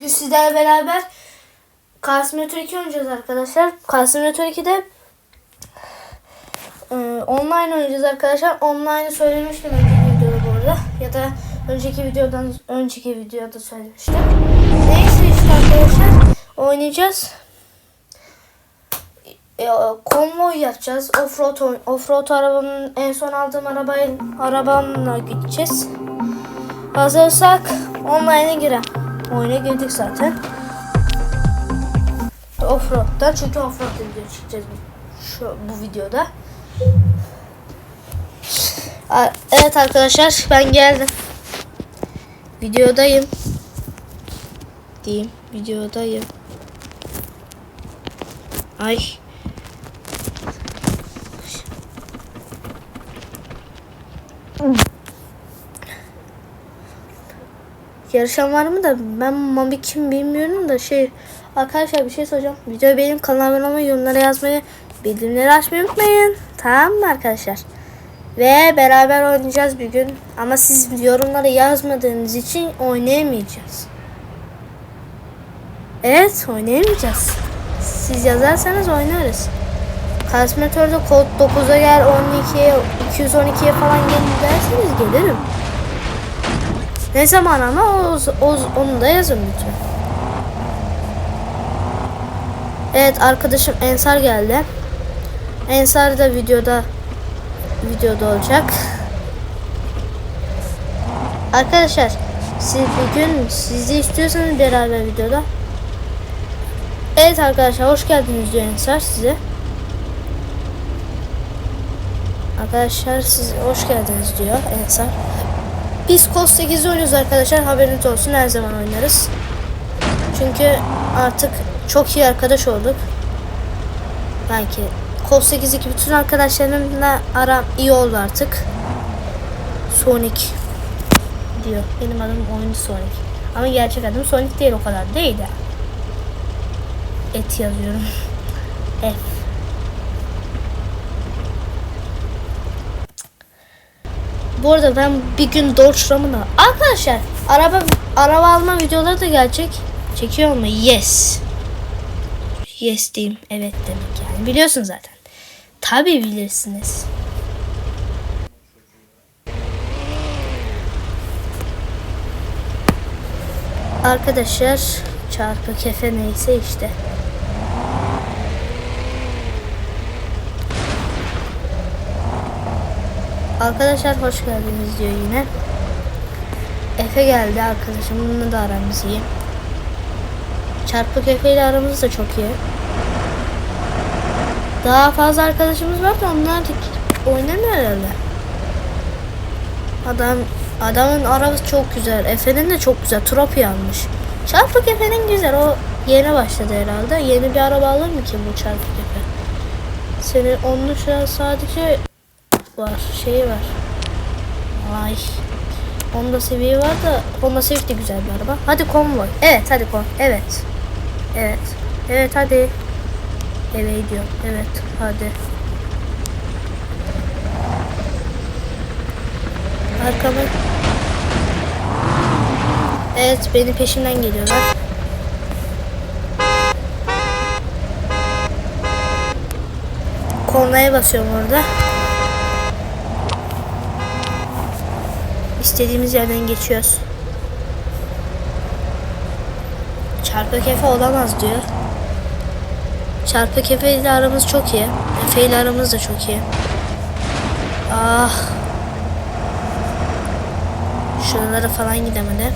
Bugün sizlerle beraber Simulator 2 oynayacağız arkadaşlar. Simulator 2'de e, online oynayacağız arkadaşlar. Online'ı söylemiştim önceki videoda bu arada. Ya da önceki videodan önceki videoda söylemiştim. Neyse işte arkadaşlar oynayacağız. E, konvoy yapacağız. Offroad offroad arabanın en son aldığım arabayı arabamla gideceğiz. Hazırsak online'a girelim. Oyuna girdik zaten. Offroad'da çünkü offroad video çekeceğiz bu- şu bu videoda. Evet arkadaşlar ben geldim. Videodayım. Diyeyim videodayım. Ay. Yarışan var mı da ben Mami kim bilmiyorum da şey arkadaşlar bir şey soracağım. Video benim kanalıma abone olmayı, yorumlara yazmayı, bildirimleri açmayı unutmayın. Tamam mı arkadaşlar? Ve beraber oynayacağız bir gün. Ama siz yorumlara yazmadığınız için oynayamayacağız. Evet oynayamayacağız. Siz yazarsanız oynarız. Kasmetör'de kod 9'a gel 12'ye 212'ye falan gelin derseniz gelirim. Ne zaman ama o, o, onu da yazın lütfen. Evet arkadaşım Ensar geldi. Ensar da videoda videoda olacak. Arkadaşlar siz bugün sizi istiyorsanız beraber videoda. Evet arkadaşlar hoş geldiniz diyor Ensar size. Arkadaşlar siz hoş geldiniz diyor Ensar. Biz COS 8 oynuyoruz arkadaşlar. Haberiniz olsun her zaman oynarız. Çünkü artık çok iyi arkadaş olduk. Belki COS 8 2 bütün arkadaşlarımla aram iyi oldu artık. Sonic diyor. Benim adım oyuncu Sonic. Ama gerçek adım Sonic değil o kadar değil ya. Et yazıyorum. F. Bu arada ben bir gün Dodge Ram'ı da... Arkadaşlar araba araba alma videoları da gelecek. Çekiyor mu? Yes. Yes diyeyim. Evet demek yani. Biliyorsun zaten. Tabi bilirsiniz. Arkadaşlar çarpı kefe neyse işte. Arkadaşlar hoş geldiniz diyor yine. Efe geldi arkadaşım. Bununla da aramız iyi. Çarpık Efe ile aramız da çok iyi. Daha fazla arkadaşımız var da onlar da oynamıyor herhalde. Adam adamın arabası çok güzel. Efe'nin de çok güzel. Tropi almış. Çarpık Efe'nin güzel. O yeni başladı herhalde. Yeni bir araba alır mı ki bu Çarpık Efe? Senin onun şu an sadece var. Şeyi var. Ay. Honda Civic var da Honda Civic de güzel bir araba. Hadi konvoy. Evet hadi kon. Evet. Evet. Evet hadi. Eve gidiyorum. Evet hadi. Arkamı. Evet benim peşimden geliyorlar. Kornaya basıyorum orada. İstediğimiz yerden geçiyoruz. Çarpı kefe olamaz diyor. Çarpı kefe ile aramız çok iyi. Efe ile aramız da çok iyi. Ah. Şuralara falan gidemedi.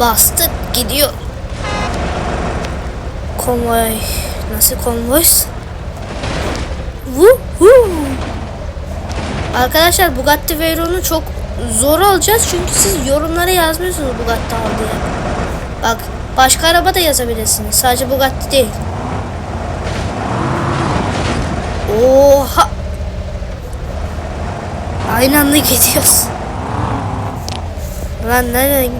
Bastık gidiyor. Konvoy. Nasıl konvoys? Woohoo! Arkadaşlar Bugatti Veyron'u çok zor alacağız çünkü siz yorumlara yazmıyorsunuz Bugatti al diye. Bak başka araba da yazabilirsiniz. Sadece Bugatti değil. Oha! Aynı anda gidiyoruz. Lan gidiyor?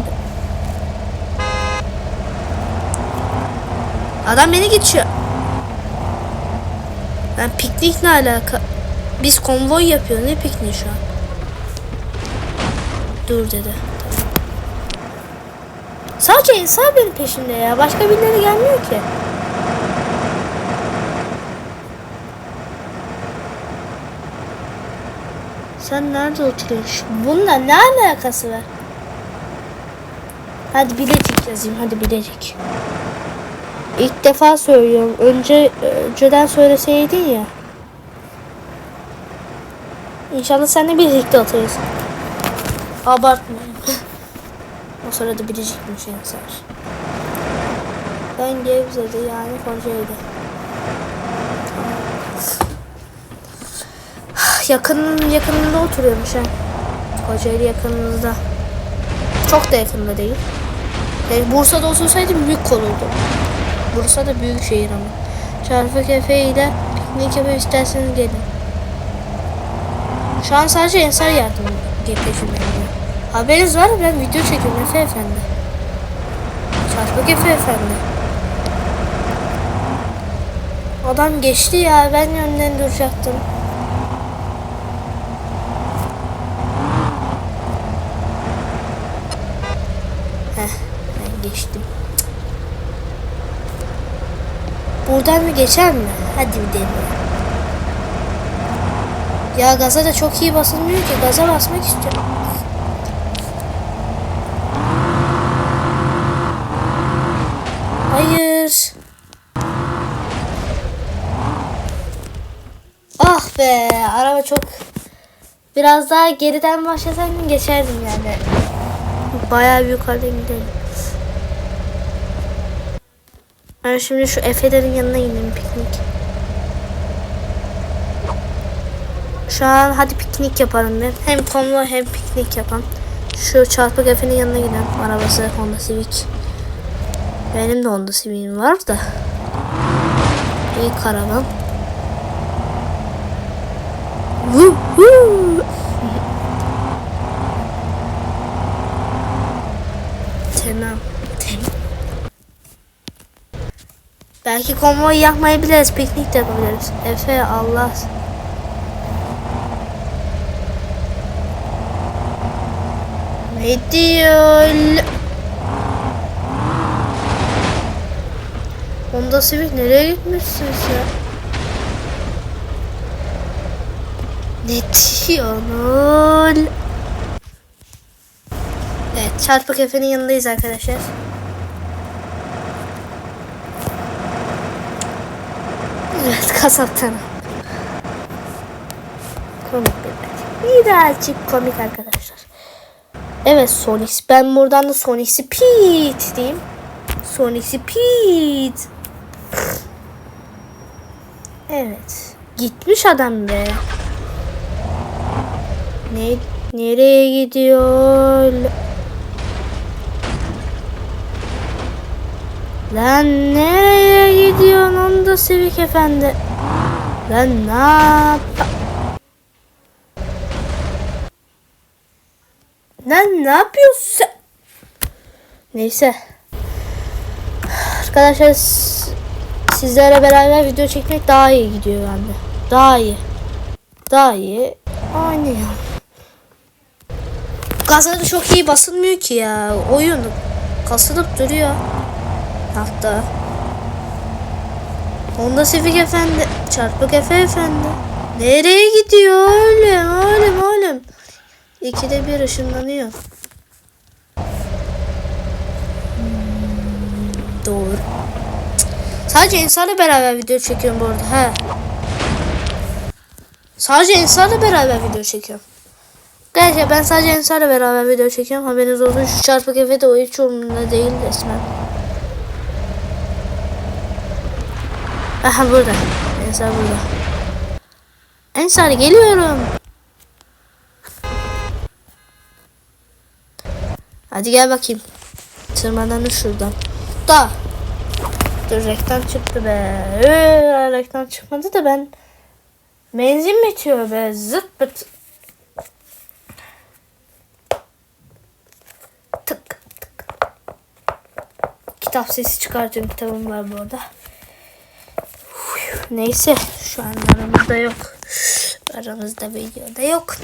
Adam beni geçiyor. Ben piknik ne alaka? Biz konvoy yapıyoruz. Ne pikniği şu an? Dur dedi. Sadece insan benim peşimde ya. Başka birileri gelmiyor ki. Sen nerede oturuyorsun? Bununla ne alakası var? Hadi bilecik yazayım. Hadi bilecik. İlk defa söylüyorum. Önce önceden söyleseydin ya. İnşallah sen de birlikte oturursun. Abartma. o sırada biricikmiş insan. Ben Gebze'de yani Kocaeli'de. Yakın yakınında oturuyormuş ha. Kocaeli yakınımızda. Çok da yakında değil. Yani Bursa'da otursaydım büyük olurdu. Bursa da büyük şehir ama. Çarpı Cafe ile piknik yapıp isterseniz gelin. Şu an sadece Ensar yardım ediyor. Haberiniz var mı? Ben video çekiyorum Efe Efendi. Çarpı Efe Efendi. Adam geçti ya. Ben önden duracaktım. Heh, ben geçtim. Buradan mı geçer mi? Hadi bir deneyelim. Ya gaza da çok iyi basılmıyor ki. Gaza basmak istiyorum. Hayır. Ah be araba çok biraz daha geriden başlasaydım geçerdim yani. Bayağı bir yukarıda gidelim. Ben şimdi şu Efe'lerin yanına gidelim piknik. Şu an hadi piknik yapalım ben. Hem konvoy hem piknik yapalım. Şu çarpık Efe'nin yanına gidelim. Arabası Honda Civic. Benim de Honda Civic'im var da. İyi karavan. Tamam. Belki konvoy yapmayabiliriz. Piknik de yapabiliriz. Efe Allah. Ne diyor? Honda Civic nereye gitmişsin sen? Ne diyorsun? Evet, çarpık Efe'nin yanındayız arkadaşlar. Evet, kasaptan. Komik bir Birazcık komik arkadaşlar. Evet Sonic. Ben buradan da Sonic Speed diyeyim. Sonic Speed. Evet. Gitmiş adam be. Ne nereye gidiyor? Lan nereye gidiyorsun onda Civic efendi? Lan ne yap? Lan ne yapıyorsun sen? Neyse. Arkadaşlar sizlerle beraber video çekmek daha iyi gidiyor bende. Daha iyi. Daha iyi. Aynı ya. Gazları çok iyi basılmıyor ki ya. Oyun kasılıp duruyor. Hatta. Honda Civic efendi. Çarpık Efe efendi. Nereye gidiyor oğlum oğlum oğlum. İkide bir ışınlanıyor. Hmm, doğru. Sadece insanla beraber video çekiyorum bu arada. He. Sadece insanla beraber video çekiyorum. Gerçi ben sadece insanla beraber video çekiyorum. Haberiniz olsun. Şu çarpık efe de o hiç umurumda değil resmen. Aha burada. Ensar burada. Ensar geliyorum. Hadi gel bakayım. Tırmananı şuradan. Da. Dur reklam çıktı be. Ee, reklam çıkmadı da ben benzin bitiyor be. Zıt pıt. Tık tık. Kitap sesi çıkartıyorum. Kitabım var bu arada. Neyse şu an aramızda yok. Aramızda videoda yok.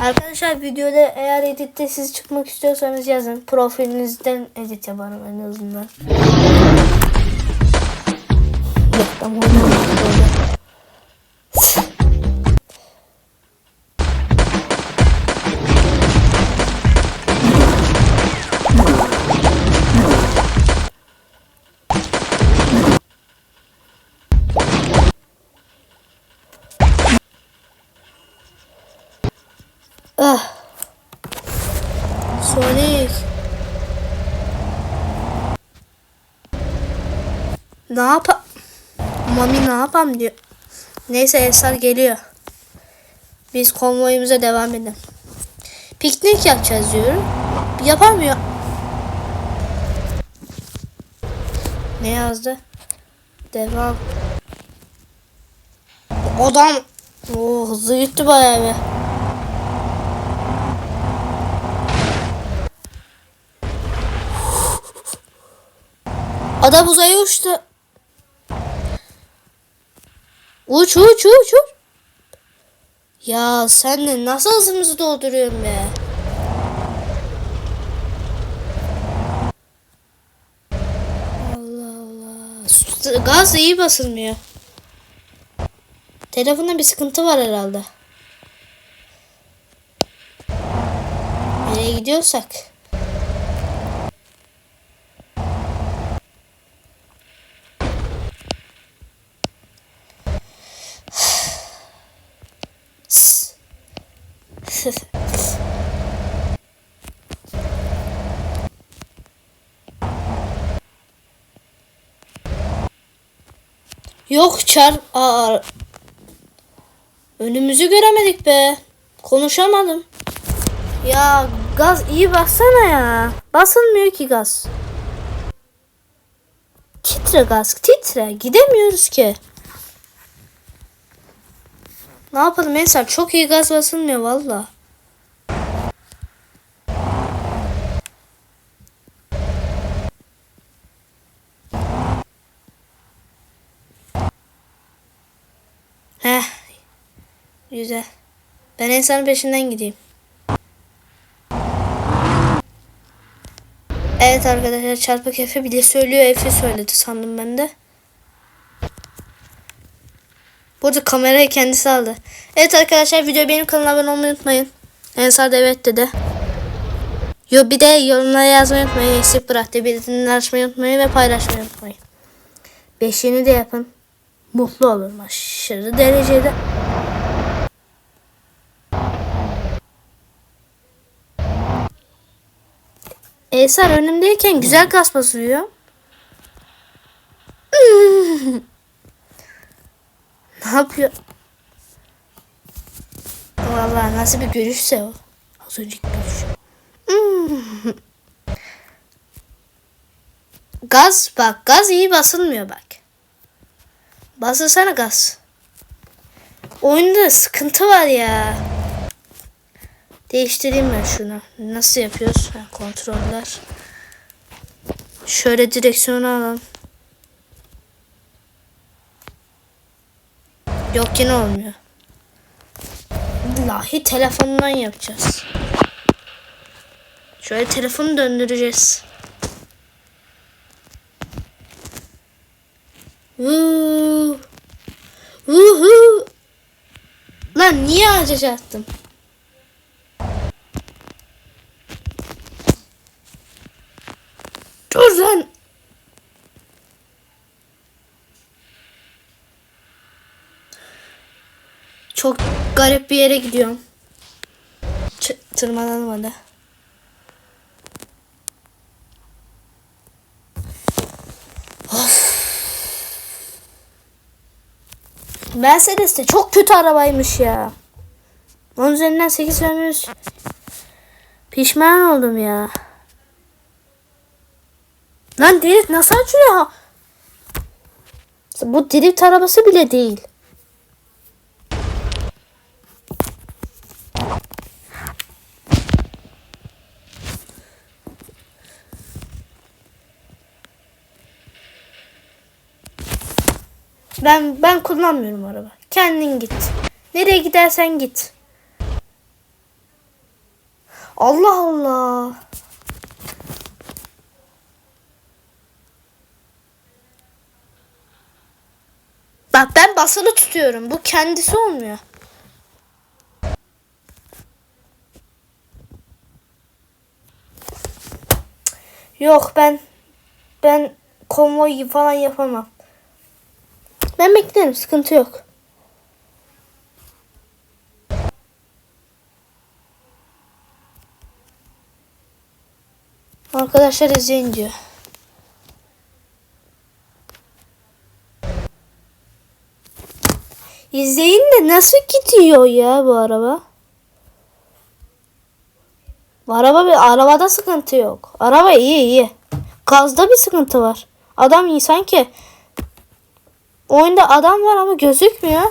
Arkadaşlar videoda eğer editte siz çıkmak istiyorsanız yazın. Profilinizden edit yaparım en azından. Yok tamam. Ne yapa? Mami ne yapam diyor. Neyse Ensar geliyor. Biz konvoyumuza devam edelim. Piknik yapacağız diyorum. Yapamıyor. Ne yazdı? Devam. Adam. Oo, hızlı gitti bayağı bir. Adam uzaya uçtu. Uç uç uç uç. Ya sen de nasıl hızımızı dolduruyorsun be? Allah Allah. Gaz iyi basılmıyor. Telefonda bir sıkıntı var herhalde. Nereye gidiyorsak. Yok çar. Aa, önümüzü göremedik be. Konuşamadım. Ya gaz iyi bassana ya. Basılmıyor ki gaz. Titre gaz titre. Gidemiyoruz ki. Ne yapalım Ensar? Çok iyi gaz basılmıyor valla. Heh. Güzel. Ben Ensar'ın peşinden gideyim. Evet arkadaşlar çarpık Efe bile söylüyor. Efe söyledi sandım ben de. Burada kamerayı kendisi aldı. Evet arkadaşlar video benim kanalıma abone olmayı unutmayın. Ensar da evet dedi. Yo bir de yorumlara yazmayı unutmayın. Eksik bıraktı. Bildirimleri açmayı unutmayın ve paylaşmayı unutmayın. Beşini de yapın. Mutlu olurum aşırı derecede. Ensar önümdeyken güzel gaz basılıyor. ne yapıyor? Vallahi nasıl bir görüşse o. Az önceki görüş. Hmm. Gaz bak gaz iyi basılmıyor bak. Basılsana gaz. Oyunda sıkıntı var ya. Değiştireyim ben şunu. Nasıl yapıyoruz? Kontroller. Şöyle direksiyonu alalım. Yok yine olmuyor. Vallahi telefondan yapacağız. Şöyle telefonu döndüreceğiz. Vuu. Vuhu. Lan niye ağaca çarptım? Lan. Çok garip bir yere gidiyorum. Ç- tırmanalım hadi. Of. Mercedes de çok kötü arabaymış ya. Onun üzerinden 8 vermiyoruz. Pişman oldum ya. Lan drift nasıl açılıyor? Bu drift arabası bile değil. Ben ben kullanmıyorum araba. Kendin git. Nereye gidersen git. Allah Allah. Bak ben basılı tutuyorum. Bu kendisi olmuyor. Yok ben ben konvoy falan yapamam. Ben beklerim sıkıntı yok. Arkadaşlar izleyin diyor. İzleyin de nasıl gidiyor ya bu araba? Bu araba bir arabada sıkıntı yok. Araba iyi iyi. Gazda bir sıkıntı var. Adam iyi sanki oyunda adam var ama gözükmüyor.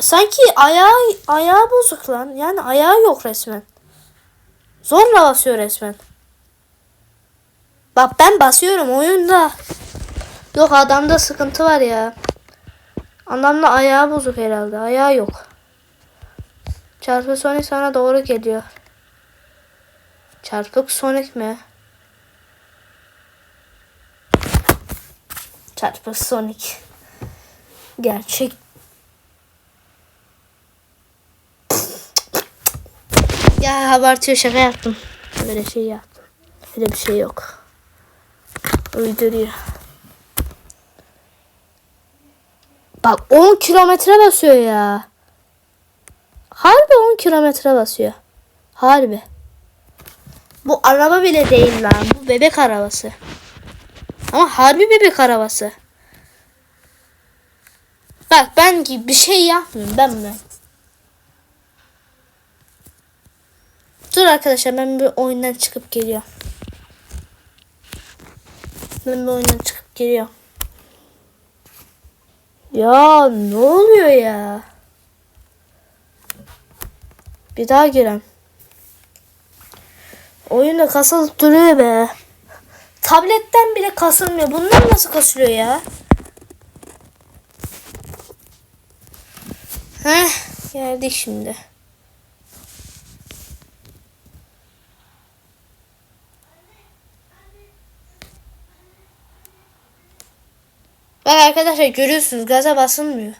Sanki ayağı ayağı bozuk lan. Yani ayağı yok resmen. Zorla basıyor resmen. Bak ben basıyorum oyunda. Yok adamda sıkıntı var ya. Adamda ayağı bozuk herhalde. Ayağı yok. Çarpı Sonic sana doğru geliyor. Çarpık Sonic mi? Çarpık Sonic. Gerçek. Ya abartıyor şaka yaptım. Böyle şey yaptım. Öyle bir şey yok. Uyduruyor. Bak 10 kilometre basıyor ya. Harbi 10 kilometre basıyor. Harbi. Bu araba bile değil lan. Bu bebek arabası. Ama harbi bebek arabası. Bak ben gibi bir şey yapmıyorum ben ben. Dur arkadaşlar ben bir oyundan çıkıp geliyorum. Ben bir oyundan çıkıp geliyorum. Ya ne oluyor ya? Bir daha giren. Oyunda kasılıp duruyor be. Tabletten bile kasılmıyor. Bundan nasıl kasılıyor ya? Heh, geldik şimdi. Arkadaşlar görüyorsunuz gaza basılmıyor.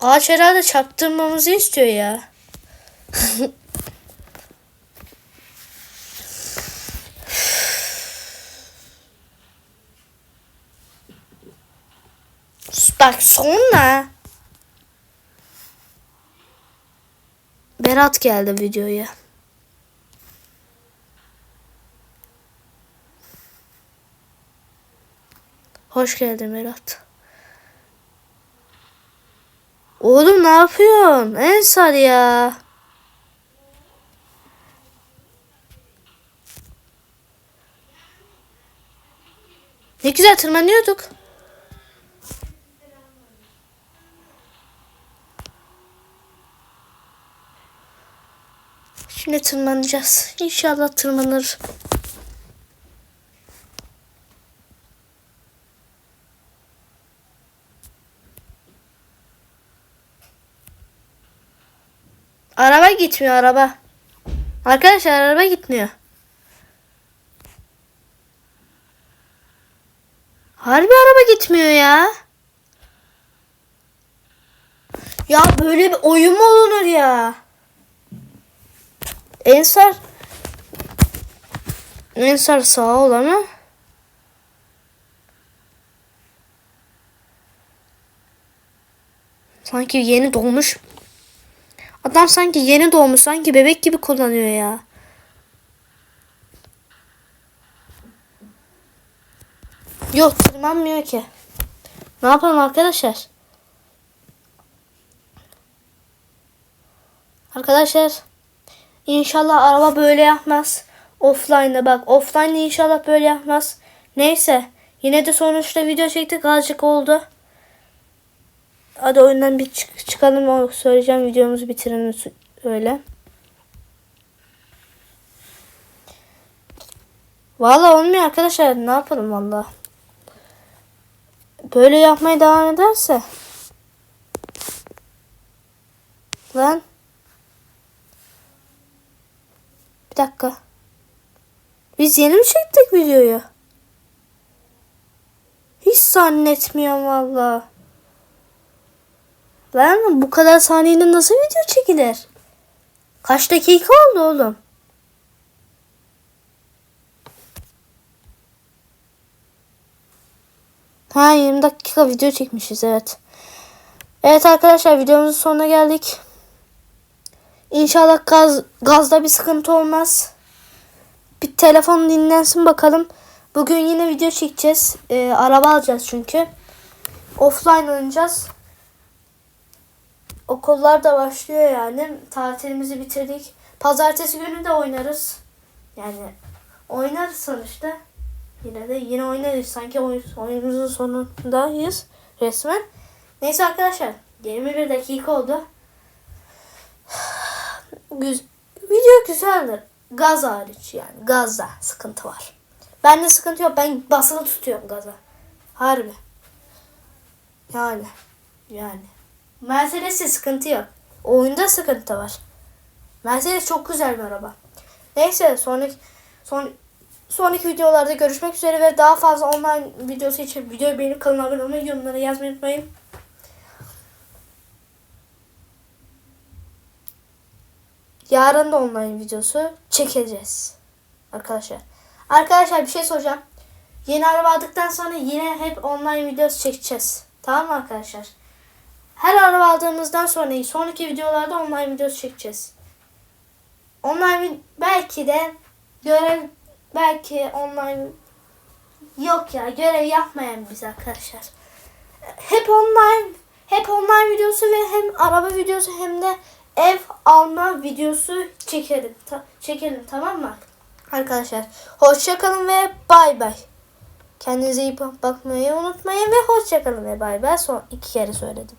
Ağaç herhalde çarptırmamızı istiyor ya. Bak sonra. Berat geldi videoya. Hoş geldin Berat. Oğlum ne yapıyorsun? Ensar ya. Ne güzel tırmanıyorduk. Şimdi tırmanacağız. İnşallah tırmanır. Araba gitmiyor araba. Arkadaşlar araba gitmiyor. Harbi araba gitmiyor ya. Ya böyle bir oyun mu olunur ya? Ensar Ensar sağ ol ama Sanki yeni doğmuş. Adam sanki yeni doğmuş. Sanki bebek gibi kullanıyor ya. Yok tırmanmıyor ki. Ne yapalım arkadaşlar? Arkadaşlar İnşallah araba böyle yapmaz. Offline'da bak. Offline'da inşallah böyle yapmaz. Neyse. Yine de sonuçta video çektik. Azıcık oldu. Hadi oyundan bir çık çıkalım. O söyleyeceğim. Videomuzu bitirelim öyle. Valla olmuyor arkadaşlar. Ne yapalım valla. böyle yapmaya devam ederse lan bir dakika biz yeni mi çektik videoyu? Hiç zannetmiyorum valla. Lan bu kadar saniyede nasıl video çekilir? Kaç dakika oldu oğlum? Ha 20 dakika video çekmişiz evet. Evet arkadaşlar videomuzun sonuna geldik. İnşallah gaz gazda bir sıkıntı olmaz. Bir telefon dinlensin bakalım. Bugün yine video çekeceğiz. Ee, araba alacağız çünkü. Offline oynayacağız. Okullar da başlıyor yani. Tatilimizi bitirdik. Pazartesi günü de oynarız. Yani oynarız sonuçta. Yine de yine oynarız. Sanki oyun, oyunumuzun sonundayız resmen. Neyse arkadaşlar. 21 dakika oldu. Güz video güzeldir. Gaz hariç yani. Gazda sıkıntı var. Bende sıkıntı yok. Ben basılı tutuyorum gaza. Harbi. Yani. Yani. Mercedes'te sıkıntı yok. Oyunda sıkıntı var. Mercedes çok güzel bir araba. Neyse sonraki son sonraki videolarda görüşmek üzere ve daha fazla online videosu için videoyu beğenip kanalıma abone olmayı, yorumlara yazmayı unutmayın. Yarın da online videosu çekeceğiz. Arkadaşlar. Arkadaşlar bir şey soracağım. Yeni araba aldıktan sonra yine hep online videosu çekeceğiz. Tamam mı arkadaşlar? Her araba aldığımızdan sonra sonraki videolarda online videosu çekeceğiz. Online belki de görev belki online yok ya görev yapmayan biz arkadaşlar. Hep online hep online videosu ve hem araba videosu hem de ev alma videosu çekelim. Ta- çekelim tamam mı? Arkadaşlar hoşça kalın ve bay bay. Kendinize iyi bak- bakmayı unutmayın ve hoşça kalın ve bay bay. Son iki kere söyledim.